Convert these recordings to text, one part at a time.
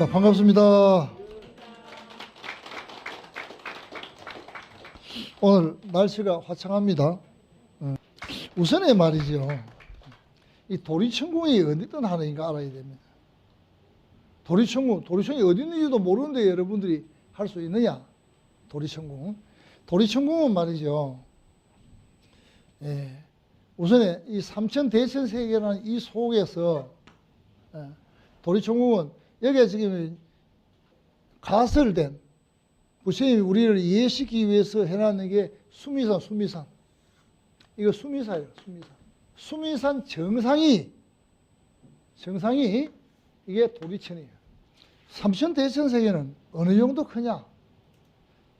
자, 반갑습니다. 오늘 날씨가 화창합니다. 어, 우선에 말이죠. 이 도리천궁이 어디든 하는가 알아야 됩니다. 도리천궁, 도리천궁이 어디 있는지도 모르는데 여러분들이 할 수 있느냐? 도리천궁. 도리천궁은 말이죠. 예, 우선에 이 삼천 대천 세계라는 이 속에서 예, 도리천궁은 여기에 지금 가설된 부처님이 우리를 이해시키기 위해서 해놨는 게 수미산, 수미산. 이거 수미산이에요, 수미산. 수미산 정상이, 정상이 이게 도리천이에요. 삼천 대천세계는 어느 정도 크냐?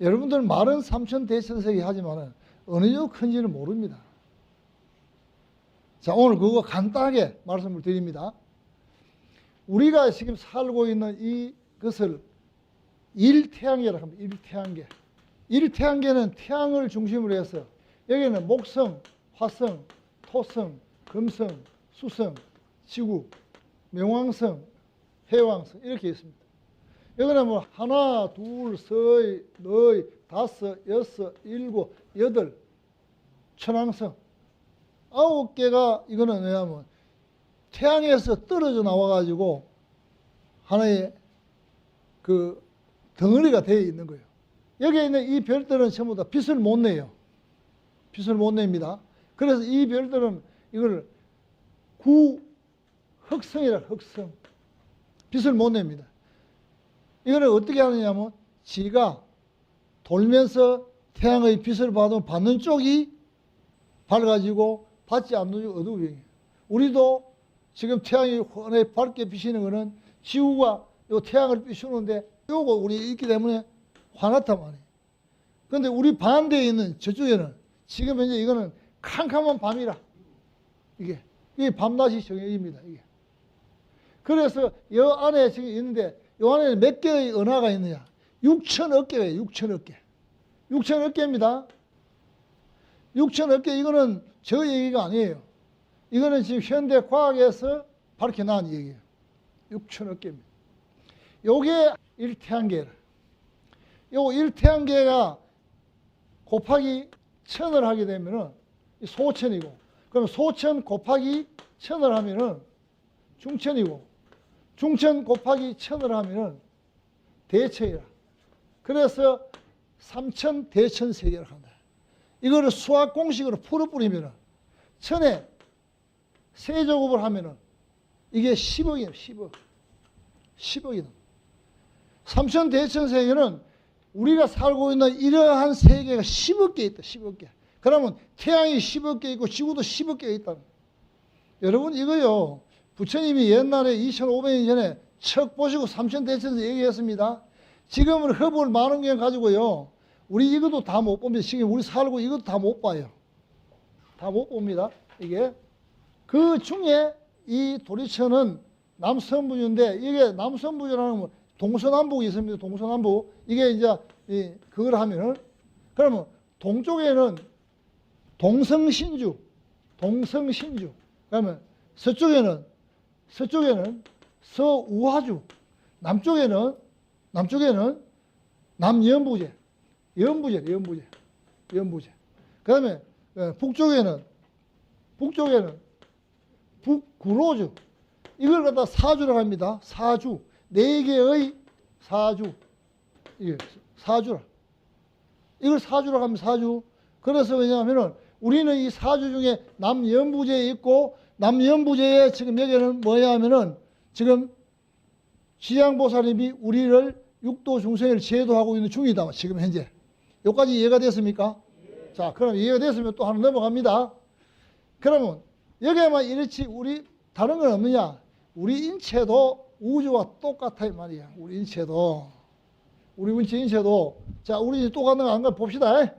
여러분들 말은 삼천 대천세계 하지만 어느 정도 큰지는 모릅니다. 자, 오늘 그거 간단하게 말씀을 드립니다. 우리가 지금 살고 있는 이것을 일태양계라고 합니다. 일태양계. 일태양계는 태양을 중심으로 해서 여기는 목성, 화성, 토성, 금성, 수성, 지구, 명왕성, 해왕성 이렇게 있습니다. 여기는 뭐 하나, 둘, 셋, 넷, 다섯, 여섯, 일곱, 여덟, 천왕성 아홉 개가 이거는 뭐냐면 태양에서 떨어져 나와가지고 하나의 그 덩어리가 되어 있는 거예요. 여기에 있는 이 별들은 전부 다 빛을 못 내요. 빛을 못 냅니다. 그래서 이 별들은 이걸 구흑성이라 흑성. 빛을 못 냅니다. 이거를 어떻게 하느냐면 지가 돌면서 태양의 빛을 받으면 받는 쪽이 밝아지고 받지 않는 쪽이 어두워요. 우리도 지금 태양이 환하게 밝게 비치는 거는 지구가 요 태양을 비추는데 요거 우리 있기 때문에 환하단 말이에요. 근데 우리 반대에 있는 저쪽에는 지금 현재 이거는 캄캄한 밤이라 이게 이게 밤낮이 정해집니다. 이게 그래서 이 안에 지금 있는데 이 안에 몇 개의 은하가 있느냐? 6천억 개예요. 6천억 개. 6천억 개입니다. 6천억 개 이거는 저 얘기가 아니에요. 이거는 지금 현대 과학에서 밝혀난 얘기예요. 6천억 개입니다. 요게 일태양계를. 요 일태양계가 곱하기 천을 하게 되면은 소천이고, 그럼 소천 곱하기 천을 하면은 중천이고, 중천 곱하기 천을 하면은 대천이라. 그래서 삼천 대천 세계를 한다. 이거를 수학 공식으로 풀어버리면은 천에 세제곱을 하면은 이게 10억이에요, 10억. 10억이다. 삼천 대천 세계는 우리가 살고 있는 이러한 세계가 10억 개 있다, 10억 개. 그러면 태양이 10억 개 있고 지구도 10억 개 있다. 여러분 이거요. 부처님이 옛날에 2500년 전에 척 보시고 삼천 대천에서 얘기했습니다. 지금은 많은 개 가지고요. 우리 이것도 다 못 봅니다. 지금 우리 살고 이것도 다 못 봐요. 다 못 봅니다. 이게. 그 중에 이 도리천은 남서부인데 이게 남서부라는 뭐 동서남북이 있습니다. 동서남북. 이게 이제 이 그걸 하면은 그러면 동쪽에는 동성신주, 동성신주. 그러면 서쪽에는 서쪽에는 서우화주, 남쪽에는 남쪽에는 남연부제, 연부제, 연부제, 연부제. 그다음에 어, 북쪽에는 북쪽에는 북구로주. 이걸 갖다 사주라고 합니다. 사주. 네 개의 사주. 이게 사주라. 이걸 사주라고 하면 사주. 그래서 왜냐하면은 우리는 이 사주 중에 남연부제에 있고 남연부제에 지금 여기는 뭐냐 하면은 지금 지양보살님이 우리를 육도 중생을 제도하고 있는 중이다. 지금 현재. 여기까지 이해가 됐습니까? 자, 그럼 이해가 됐으면 또 하나 넘어갑니다. 그러면 여기에만 이렇지 우리 다른 건 없느냐? 우리 인체도 우주와 똑같아 이 말이야. 우리 인체도 우리 인체 인체도 자 우리 이제 똑같은 거 한번 봅시다.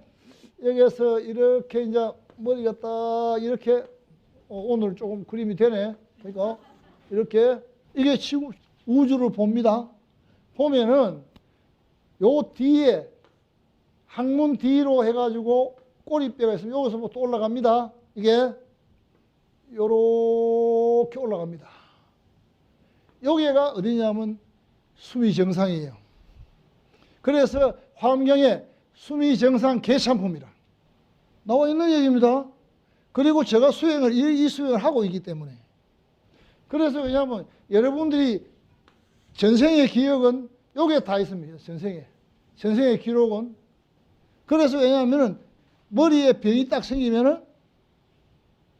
여기에서 이렇게 이제 머리가 딱 이렇게 어, 오늘 조금 그림이 되네. 그러니까 이렇게 이게 지구 우주를 봅니다. 보면은 요 뒤에 항문 뒤로 해가지고 꼬리뼈가 있으면 여기서 뭐또 올라갑니다. 이게 요렇게 올라갑니다. 여기가 어디냐면 숨이 정상이에요. 그래서 환경에 숨이 정상 개참품이라 나와 있는 얘기입니다. 그리고 제가 수행을 이, 이 수행을 하고 있기 때문에 그래서 왜냐하면 여러분들이 전생의 기억은 여기에 다 있습니다. 전생에 전생의 기록은 그래서 왜냐하면은 머리에 병이 딱 생기면은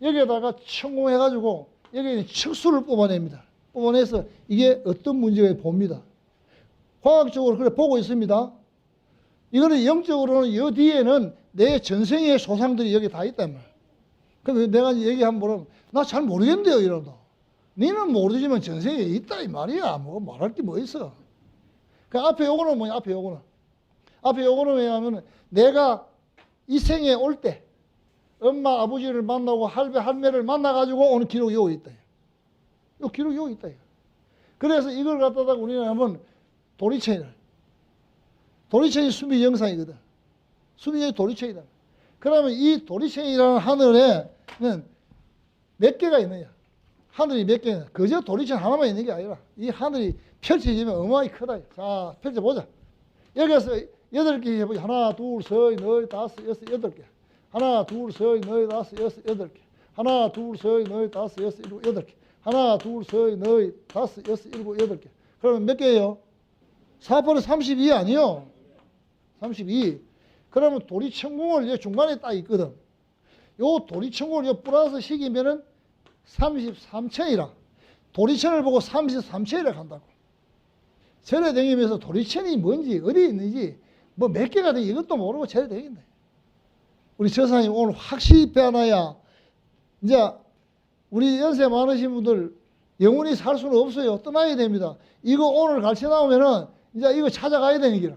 여기에다가 천공해가지고 여기에 척수를 뽑아냅니다. 뽑아내서 이게 어떤 문제가 봅니다. 과학적으로 그래 보고 있습니다. 이거는 영적으로는 이 뒤에는 내 전생의 소상들이 여기 다 있단 말이야. 그럼 내가 얘기하면 뭐라면 나 잘 모르겠는데요 이런다. 니는 모르지만 전생에 있다 이 말이야. 뭐 말할 게 뭐 있어. 그 앞에 요거는 뭐냐 앞에 요거는 앞에 요거는 왜냐하면 내가 이 생에 올 때 엄마 아버지를 만나고 할배 할매를 만나가지고 오는 기록이 여기 있다. 요 기록이 여기 있다. 그래서 이걸 갖다가 우리는 하면 도리체를 도리체이 수미 영상이거든. 수미의 도리체이다. 그러면 이 도리체이라는 하늘에는 몇 개가 있느냐? 하늘이 몇 개냐? 그저 도리체 하나만 있는 게 아니라 이 하늘이 펼쳐지면 어마어마하게 크다. 자, 펼쳐보자. 여기서 여덟 개 해보자. 하나, 둘, 셋, 넷, 다섯, 여섯, 여덟 개. 하나, 둘, 셋, 넷, 다섯, 여섯, 여덟 개. 하나, 둘, 셋, 넷, 다섯, 여섯, 일곱, 여덟 개. 하나, 둘, 셋, 넷, 다섯, 여섯, 일곱, 여덟 개. 그러면 몇 개예요? 4번은 32 아니요? 32. 그러면 도리천공을 이 중간에 딱 있거든. 요 도리천공을 요 플러스 시키면은 33천이라. 도리천을 보고 33천이라 한다고. 절에 다니면서 도리천이 뭔지 어디 있는지 뭐 몇 개가 돼 이것도 모르고 절에 다닌다. 우리 저사님 오늘 확실히 배워놔야 이제 우리 연세 많으신 분들 영원히 살 수는 없어요. 떠나야 됩니다. 이거 오늘 가르쳐 나오면은 이제 이거 찾아가야 되는 기라.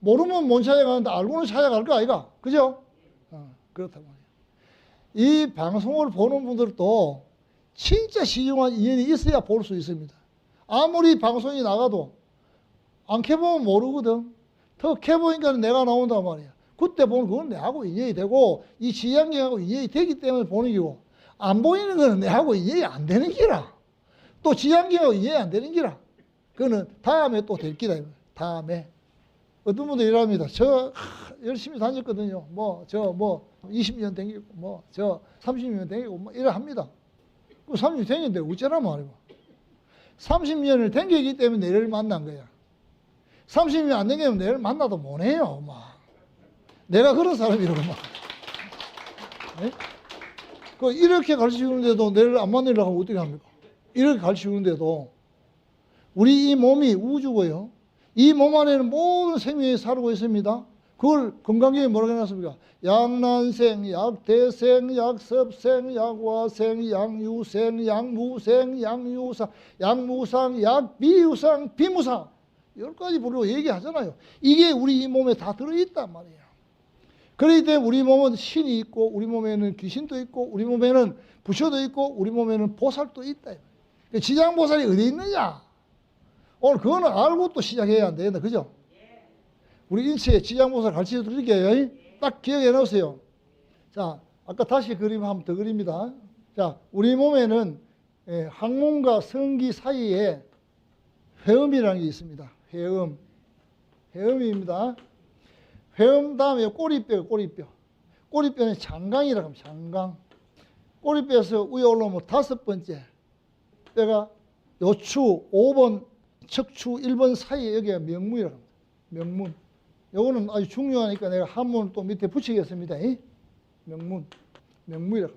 모르면 못 찾아가는데 알고는 찾아갈 거 아이가? 그죠? 어, 그렇단 말이야. 이 방송을 보는 분들도 진짜 시중한 인연이 있어야 볼 수 있습니다. 아무리 방송이 나가도 안 켜보면 모르거든. 더 켜보니까 내가 나온단 말이야. 그때 보면 그건 내하고 인연이 되고 이 지향경하고 인연이 되기 때문에 보는 기고 안 보이는 거는 내하고 인연이 안 되는 기라. 또 지향경하고 인연이 안 되는 기라. 그거는 다음에 또 될 기다. 다음에. 어떤 분들 이랍니다. 저 하, 열심히 다녔거든요. 뭐저뭐 20년 댕기고 뭐 저 30년 댕기고 뭐 이래 합니다. 그 30년 댕겼는데 어쩌란 말이고. 30년을 댕기기 때문에 내를 만난 거야. 30년 안 댕기면 내를 만나도 못 해요. 막. 내가 그런 사람이라고 막. 네? 그 이렇게 가르치는데도 내를 안 만나려고 하면 어떻게 합니까? 이렇게 가르치는데도 우리 이 몸이 우주고요. 이 몸 안에는 모든 생명이 살고 있습니다. 그걸 건강경에 뭐라고 해놨습니까? 양난생, 약대생, 약섭생, 약화생, 양유생, 양무생, 양유상, 양무상, 약비유상, 비무상. 열 가지 부르고 얘기하잖아요. 이게 우리 이 몸에 다 들어있단 말이에요. 그렇기 때문에 우리 몸은 신이 있고, 우리 몸에는 귀신도 있고, 우리 몸에는 부처도 있고, 우리 몸에는 보살도 있다. 지장보살이 어디 있느냐? 오늘 그거는 알고 또 시작해야 안 되겠다. 그죠? 우리 인체의 지장보살 가르쳐 드릴게요. 딱 기억해 놓으세요. 자, 아까 다시 그림 한번 더 그립니다. 자, 우리 몸에는 예, 항문과 성기 사이에 회음이라는 게 있습니다. 회음. 회음입니다. 회음 다음에 꼬리뼈, 꼬리뼈. 꼬리뼈는 장강이라고 합니다. 장강. 꼬리뼈에서 위에 올라오면 다섯 번째 뼈가 요추 5번 척추 1번 사이에 여기가 명문이라고 합니다. 명문. 요거는 아주 중요하니까 내가 한문을 또 밑에 붙이겠습니다. 이? 명문. 명문이라고.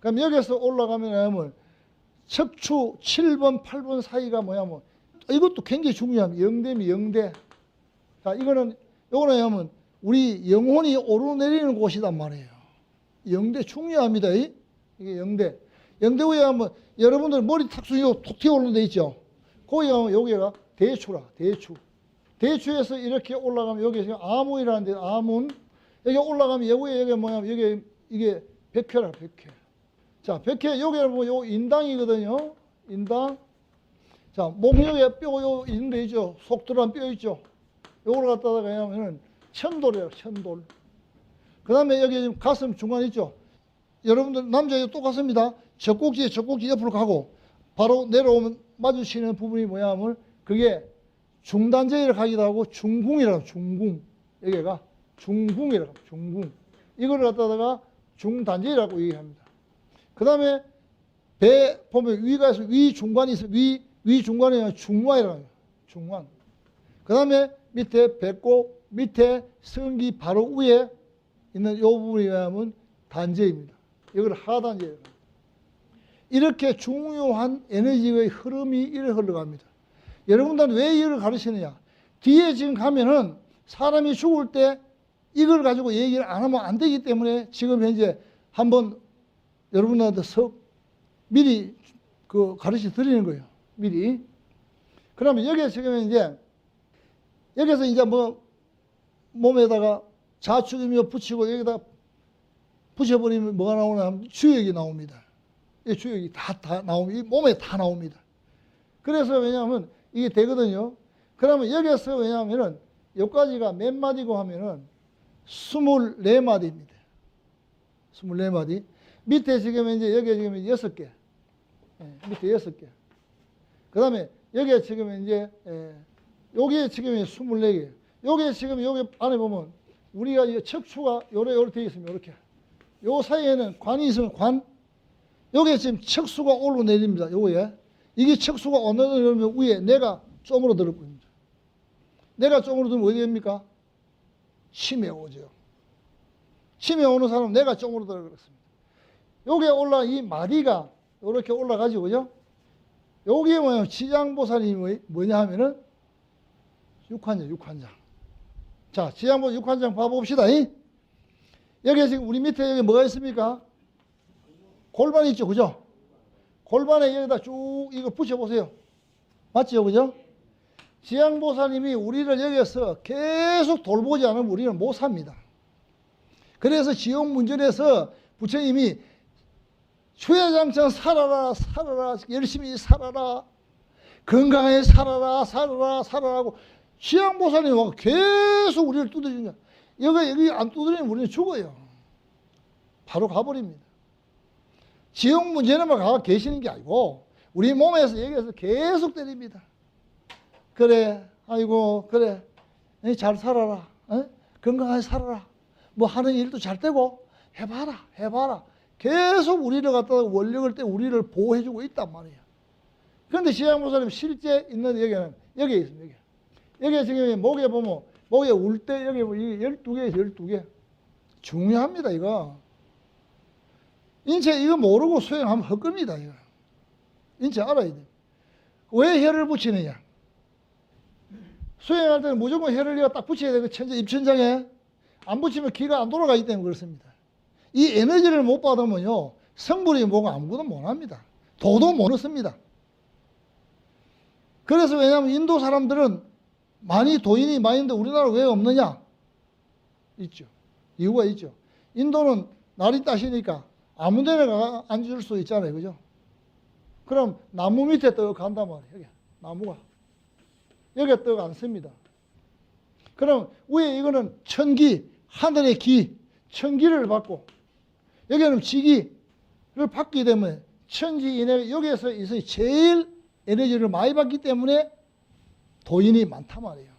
그럼 여기서 올라가면 하면 척추 7번, 8번 사이가 뭐냐면 이것도 굉장히 중요합니다. 영대미 영대. 자, 이거는 요거는 하면 우리 영혼이 오르내리는 곳이단 말이에요. 영대 중요합니다. 이? 이게 영대. 영대 위에 하면 여러분들 머리 탁 숙이고 톡 튀어 오르는 데 있죠. 거기 가면 여기가 대추라, 대추. 대추에서 이렇게 올라가면 여기 지금 아문이라는 데 아문. 여기 올라가면 여기에 여기 뭐냐면 여기 이게 백회라, 백회. 자, 백회 여기를 보면 요 인당이거든요. 인당. 자, 목역에 뼈요 있는 데 있죠. 속 들어간 뼈 있죠. 요걸 갖다가 그냐면은 천돌이에요, 천돌. 그 다음에 여기 지금 가슴 중간 있죠. 여러분들 남자에 똑같습니다. 젖꼭지에 젖꼭지 옆으로 가고 바로 내려오면 마주치는 부분이 뭐냐 하면 그게 중단제를 하기도 하고 중궁이라고 중궁 여기가 중궁이라고. 중궁 이거를 갖다가 중단제라고 얘기합니다. 그 다음에 배 보면 위가 있어 위 중관이 있어 위, 위 중관이라고 해요. 중관. 그 다음에 밑에 배꼽 밑에 성기 바로 위에 있는 이 부분이 뭐냐면 단제입니다. 이걸 하단제예요. 이렇게 중요한 에너지의 흐름이 이래 흘러갑니다. 여러분들은 왜 이걸 가르치느냐? 뒤에 지금 가면은 사람이 죽을 때 이걸 가지고 얘기를 안 하면 안 되기 때문에 지금 현재 한번 여러분들한테 서 미리 그 가르쳐 드리는 거예요. 미리. 그러면 여기에 지금 이제 여기서 이제 뭐 몸에다가 자축이며 붙이고 여기다 붙여버리면 뭐가 나오냐 하면 주역이 나옵니다. 이 주역이 다, 다 나옵니다. 이 몸에 다 나옵니다. 그래서 왜냐하면 이게 되거든요. 그러면 여기서 왜냐하면은 여기까지가 몇 마디고 하면은 24마디입니다. 24마디. 밑에 지금 이제 여기 지금 6개. 예, 밑에 6개. 그 다음에 여기에 지금 이제, 예, 여기에 지금 24개. 여기에 지금 여기 안에 보면 우리가 이 척추가 요래 요래 되어 있으면 이렇게. 요 사이에는 관이 있으면 관. 여기에 지금 척수가 올라내립니다. 요거에. 이게 척수가 올라내리면 위에 내가 쪼물어 들을 뿐입니다. 내가 쪼물어 들면 어디 됩니까? 침에 오죠. 침에 오는 사람은 내가 쪼물어 들어 그렇습니다. 여기에 올라 이 마디가 이렇게 올라가지고 그죠? 여기에 뭐냐 지장보살이 뭐냐 하면은 육환장 육환장. 자 지장보 육환장 봐봅시다. 이. 여기 지금 우리 밑에 여기 뭐가 있습니까? 골반이 있죠, 그죠? 골반에 여기다 쭉 이거 붙여보세요. 맞죠, 그죠? 지향보사님이 우리를 여기서 계속 돌보지 않으면 우리는 못 삽니다. 그래서 지옥문전에서 부처님이 주야장창 살아라, 살아라, 열심히 살아라, 건강하게 살아라, 살아라, 살아라고 지향보사님이 막 계속 우리를 두드리냐. 여기, 여기 안 두드리면 우리는 죽어요. 바로 가버립니다. 지옥 문제는만 가 계시는 게 아니고 우리 몸에서 여기에서 계속 때립니다. 그래, 아이고, 그래, 잘 살아라, 어? 건강하게 살아라. 뭐 하는 일도 잘 되고 해봐라, 해봐라. 계속 우리를 갖다가 원력을 때 우리를 보호해주고 있단 말이에요. 그런데 시장모사님 실제 있는 여기는 여기에 있습니다. 여기. 여기에 지금 목에 보면 목에 울 때 여기 뭐 이게 12개에서 12개. 중요합니다, 이거. 인체 이거 모르고 수행하면 헛겁니다. 이거. 인체 알아야 돼. 왜 혀를 붙이느냐? 수행할 때는 무조건 혀를 딱 붙여야 되고 천재 입천장에 안 붙이면 기가 안 돌아가기 때문에 그렇습니다. 이 에너지를 못 받으면요 성불이 뭐고 아무것도 못 합니다. 도도 못 얻습니다. 그래서 왜냐하면 인도 사람들은 많이 도인이 많이 있는데 우리나라 왜 없느냐? 있죠. 이유가 있죠. 인도는 날이 따시니까 아무 데나 가 앉을 수 있잖아요. 그죠? 그럼 나무 밑에 떡 간단 말이에요. 여기 나무가. 여기에 떡 앉습니다. 그럼 위에 이거는 천기, 하늘의 기, 천기를 받고 여기는 지기를 받기 때문에 천지 이내 여기에서 제일 에너지를 많이 받기 때문에 도인이 많단 말이에요.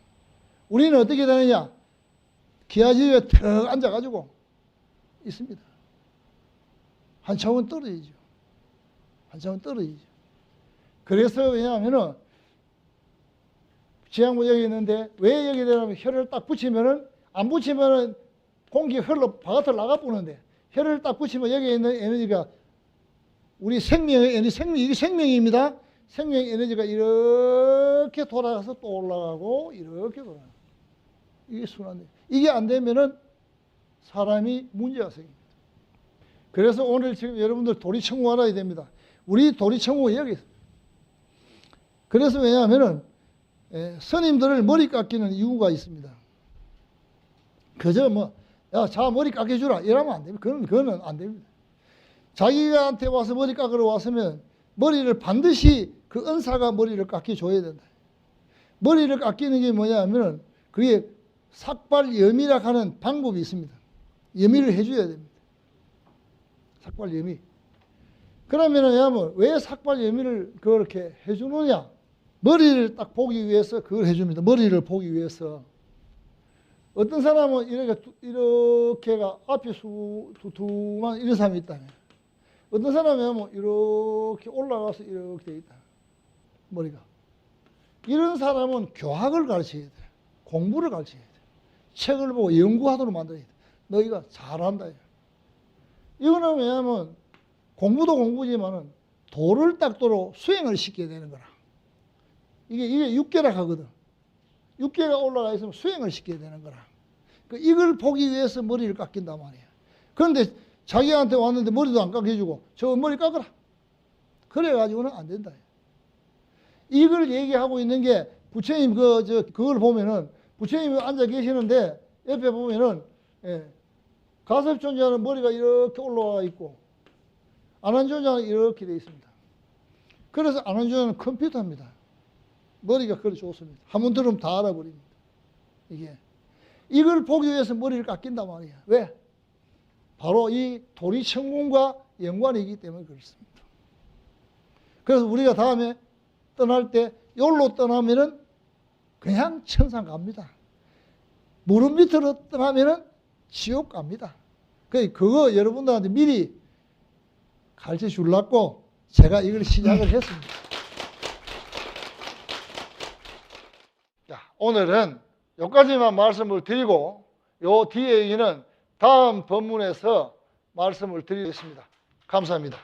우리는 어떻게 되느냐? 기아지에 턱 앉아가지고 있습니다. 한 차원 떨어지죠. 한 차원 떨어지죠. 그래서 왜냐하면은 여기 있는데 왜 여기 되냐면 혀를 딱 붙이면은 안 붙이면은 공기 흘러 바깥으로 나가 보는데 혀를 딱 붙이면 여기 있는 에너지가 우리 생명의 에너지, 생명, 이게 생명입니다. 생명 에너지가 이렇게 돌아가서 또 올라가고 이렇게 돌아가. 이게 순환돼. 이게 안 되면은 사람이 문제가 생깁니다. 그래서 오늘 지금 여러분들 도리청구 알아야 됩니다. 우리 도리청구 여기 있습니다. 그래서 왜냐하면은 에, 스님들을 머리 깎이는 이유가 있습니다. 그저 뭐, 야, 자, 머리 깎여주라. 이러면 안 됩니다. 그건, 그거는 안 됩니다. 자기한테 와서 머리 깎으러 왔으면 머리를 반드시 그 은사가 머리를 깎여줘야 된다. 머리를 깎이는 게 뭐냐 하면 그게 삭발 염이라 하는 방법이 있습니다. 염이를 해줘야 됩니다. 삭발 염이. 그러면은, 왜 삭발 염이를 그렇게 해주느냐? 머리를 딱 보기 위해서 그걸 해줍니다. 머리를 보기 위해서. 어떤 사람은 이렇게, 두- 이렇게가 앞이 수, 두툼한 이런 사람이 있다. 어떤 사람은 뭐 이렇게 올라가서 이렇게 돼 있다. 머리가. 이런 사람은 교학을 가르쳐야 돼. 공부를 가르쳐야 돼. 책을 보고 연구하도록 만들어야 돼. 너희가 잘한다. 이거는 왜냐하면 공부도 공부지만은 도를 닦도록 수행을 시켜야 되는 거라. 이게, 이게 육계락 하거든. 육계가 올라가 있으면 수행을 시켜야 되는 거라. 그 이걸 보기 위해서 머리를 깎인단 말이야. 그런데 자기한테 왔는데 머리도 안 깎여주고 저 머리 깎아라. 그래가지고는 안 된다. 이걸 얘기하고 있는 게 부처님 그, 저, 그걸 보면은 부처님이 앉아 계시는데 옆에 보면은 예, 가섭존자는 머리가 이렇게 올라와 있고 아난존자는 이렇게 돼 있습니다. 그래서 아난존자는 컴퓨터입니다. 머리가 그리 좋습니다. 한 번 들으면 다 알아버립니다. 이게 이걸 보기 위해서 머리를 깎인단 말이야. 왜? 바로 이 도리천공과 연관이기 때문에 그렇습니다. 그래서 우리가 다음에 떠날 때 여기로 떠나면은 그냥 천상 갑니다. 무릎 밑으로 떠나면은 지옥 갑니다. 그 그거 여러분들한테 미리 가르쳐 주려고 제가 이걸 시작을 했습니다. 자, 오늘은 여기까지만 말씀을 드리고 요 뒤에 있는 다음 본문에서 말씀을 드리겠습니다. 감사합니다.